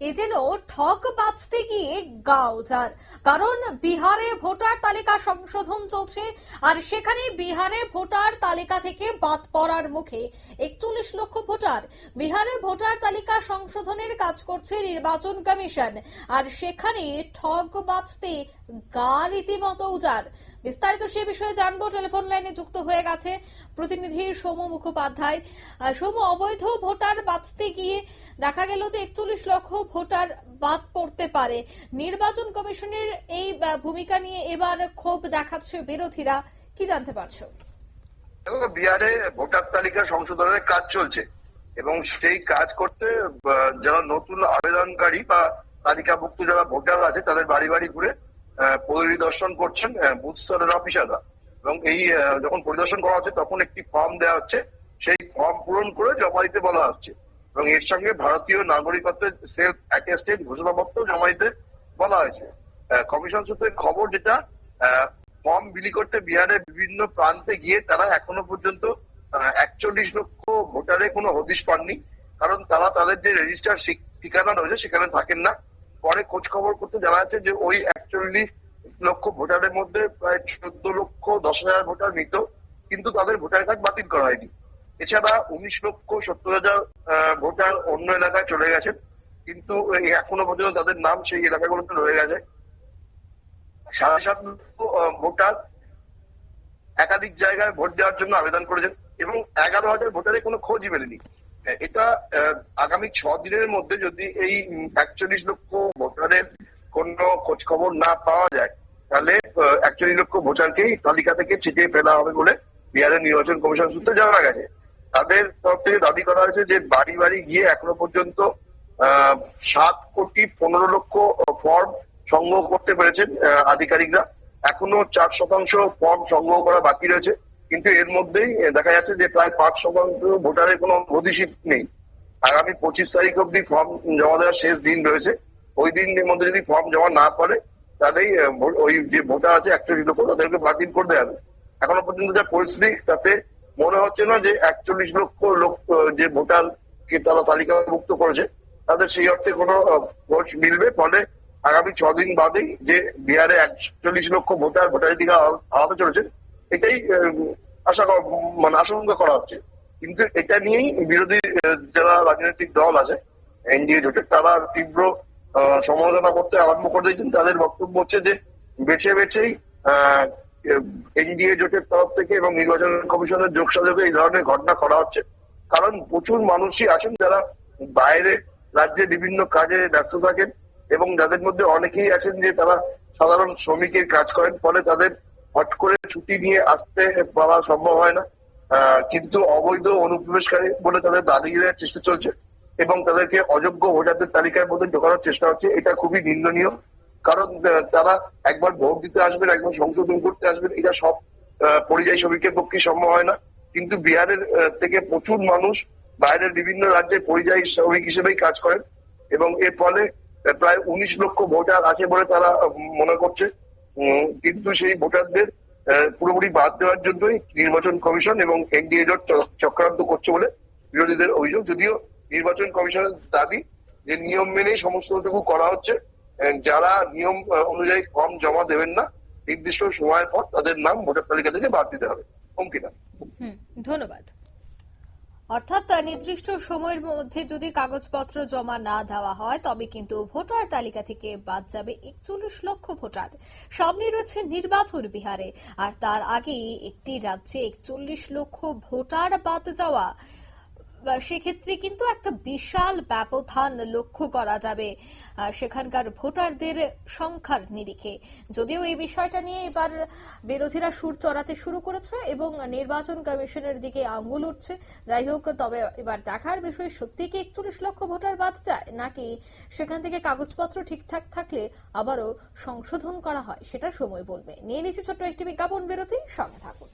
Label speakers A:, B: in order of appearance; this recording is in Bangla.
A: এ যেন ঠক বাঁচতে গিয়ে গাও যার। কারণ বিহারে ভোটার তালিকা সংশোধন চলছে, আর সেখানে বিহারে ভোটার তালিকা থেকে বাদ পড়ার মুখে একচল্লিশ লক্ষ ভোটার। বিহারে ভোটার তালিকা সংশোধনের কাজ করছে নির্বাচন কমিশন, আর সেখানে ঠক বাঁচতে গা রীতিমতো উজার বিস্তারিত সে বিষয়ে জানব। টেলিফোন লাইনে যুক্ত হয়ে গেছে প্রতিনিধি সৌম মুখোপাধ্যায়। সৌম, অবৈধ ভোটার বাঁচতে গিয়ে দেখা গেল যে একচল্লিশ লক্ষ ভোটার বাদ পড়তে পারে। নির্বাচন কমিশনের এই ভূমিকা নিয়ে এবার ক্ষোভ দেখাচ্ছে বিরোধীরা। কি জানতে পারছ?
B: বিহারে ভোটার তালিকা সংশোধনের কাজ চলছে এবং সেই কাজ করতে যারা নতুন আবেদনকারী বা তালিকাভুক্ত যারা ভোটার আছে, তাদের বাড়ি বাড়ি ঘুরে পরিদর্শন করছেন বুথ স্তরের অফিসাররা। এবং এই যখন পরিদর্শন করা হচ্ছে, তখন একটি ফর্ম দেওয়া হচ্ছে। সেই ফর্ম পূরণ করে জমা দিতে বলা হচ্ছে। এবং এর সঙ্গে ভারতীয় নাগরিকত্বের সেলফ অ্যাটেস্টেড ঘোষণাপত্র জমা দিতে বলা হয়েছে। কমিশন সূত্রে খবর যেটা ফর্ম বিলি করতে বিহারের বিভিন্ন প্রান্তে গিয়ে তারা এখনও পর্যন্ত একচল্লিশ লক্ষ ভোটারের কোনো হদিশ পাননি। কারণ তারা তাদের যে রেজিস্টার ঠিকানা রয়েছে, সেখানে থাকেন না। পরে খোঁজ খবর করতে জানা যাচ্ছে যে ওই একচল্লিশ লক্ষ ভোটারের মধ্যে প্রায় চোদ্দ লক্ষ দশ হাজার ভোটার নিত কিন্তু তাদের ভোটার কার্ড বাতিল করা হয়নি। এছাড়া উনিশ লক্ষ সত্তর হাজার ভোটার অন্য এলাকায় চলে গেছেন, কিন্তু এখনও পর্যন্ত তাদের নাম সেই এলাকাগুলোতে রয়ে গেছে। সাড়ে সাত লক্ষ ভোটার একাধিক জায়গায় ভোট দেওয়ার জন্য আবেদন করেছেন এবং এগারো হাজার ভোটারের কোনো খোঁজই মেলেনি। এটা আগামী ছ দিনের মধ্যে যদি এই একচল্লিশ লক্ষ ভোটারের কোনো খোঁজ খবর না পাওয়া যায়, তাহলে একচল্লিশ লক্ষ ভোটারকেই তালিকা থেকে ছিটিয়ে ফেলা হবে বলে বিহারের নির্বাচন কমিশন সূত্রে জানা গেছে। তাদের তরফ থেকে দাবি করা হয়েছে যে বাড়ি বাড়ি গিয়ে এখনও পর্যন্ত সাত কোটি পনেরো লক্ষ ফর্ম সংগ্রহ করতে পেরেছেন আধিকারিকরা। এখনও চার শতাংশ ফর্ম সংগ্রহ করা বাকি রয়েছে, কিন্তু এর মধ্যেই দেখা যাচ্ছে যে প্রায় পাঁচ শতাংশ ভোটারের কোনো হদিশি নেই। আগামী পঁচিশ তারিখ অব্দি ফর্ম জমা দেওয়ার শেষ দিন রয়েছে। ওই দিনের মধ্যে যদি ফর্ম জমা না করে, তাহলেই ওই যে ভোটার আছে একচল্লিশ লক্ষ, তাদেরকে বাতিল করে দেওয়া হবে। এখনও পর্যন্ত যা পরিস্থিতি, তাতে মনে হচ্ছে না যে একচল্লিশ লক্ষ লোক যে ভোটারকে তারা তালিকাভুক্ত করেছে, তাদের সেই অর্থে কোনো ভোট মিলবে। ফলে আগামী ছ দিন বাদেই যে বিহারে একচল্লিশ লক্ষ ভোটার দিকে আলাদা চলেছে, এটাই আশা মানে আশঙ্কা করা হচ্ছে। কিন্তু এটা নিয়েই বিরোধী যারা রাজনৈতিক দল আছে, এনডিএ জোটের, তারা তীব্র সমালোচনা করতে আরম্ভ করে দিয়েছেন তাদের বক্তব্য হচ্ছে যে বেছে বেছেই এনডিএ জোটের তরফ থেকে এবং নির্বাচন কমিশনের যোগসাযোগে এই ধরনের ঘটনা করা হচ্ছে। কারণ প্রচুর মানুষই আছেন যারা বাইরে রাজ্যে বিভিন্ন কাজে ব্যস্ত থাকেন এবং যাদের মধ্যে অনেকেই আছেন যে তারা সাধারণ শ্রমিকের কাজ করেন, ফলে তাদের হট করে ছুটি নিয়ে আসতে পারা সম্ভব হয় না। কিন্তু অবৈধ অনুপ্রবেশকারী বলে তাদের দেওয়ার চেষ্টা চলছে। এবং তাদেরকে অযোগ্য ভোটারদের তালিকার মধ্যে ঢোকানোর চেষ্টা হচ্ছে, এটা খুবই নিন্দনীয়। কারণ তারা একবার ভোট দিতে আসবেন, একবার সংশোধন করতে আসবেন, এটা সব পরিযায়ী শ্রমিকের পক্ষে সম্ভব হয় না। কিন্তু বিহারের থেকে প্রচুর মানুষ বাইরের বিভিন্ন রাজ্যে পরিযায়ী শ্রমিক হিসেবেই কাজ করেন এবং এর ফলে প্রায় উনিশ লক্ষ ভোটার আছে বলে তারা মনে করছে। কিন্তু সেই ভোটারদের পুরোপুরি বাদ দেওয়ার জন্যই নির্বাচন কমিশন এবং এনডিএ চক্রান্ত করছে বলে বিরোধীদের অভিযোগ। যদিও নির্বাচন কমিশনের দাবি যে নিয়ম মেনেই সমস্তটুকু করা হচ্ছে। যারা নিয়ম অনুযায়ী ফর্ম জমা দেবেন না, নির্দিষ্ট সময়ের পর তাদের নাম ভোটার তালিকা থেকে বাদ দিতে হবে। অঙ্কিতা
A: ধন্যবাদ। অর্থাৎ নির্দিষ্ট সময়ের মধ্যে যদি কাগজপত্র জমা না দেওয়া হয়, তবে কিন্তু ভোটার তালিকা থেকে বাদ যাবে একচল্লিশ লক্ষ ভোটার। সামনে রয়েছে নির্বাচন বিহারে, আর তার আগে একটি রাজ্যে একচল্লিশ লক্ষ ভোটার বাদ যাওয়া। সেক্ষেত্রে কিন্তু একটা বিশাল ব্যবধান লক্ষ্য করা যাবে সেখানকার ভোটারদের সংখ্যার নিরিখে। যদিও এই বিষয়টা নিয়ে এবার বিরোধীরা সুর চড়াতে শুরু করেছে এবং নির্বাচন কমিশনের দিকে আঙ্গুল উঠছে। যাই হোক, তবে এবার দেখার বিষয়, সত্যি কি একচল্লিশ লক্ষ ভোটার বাদ যায়, নাকি সেখান থেকে কাগজপত্র ঠিকঠাক থাকলে আবারও সংশোধন করা হয় সেটা সময় বলবে। নিয়ে নিচ্ছে ছোট্ট একটি বিজ্ঞাপন বিরতি, সঙ্গে থাকুন।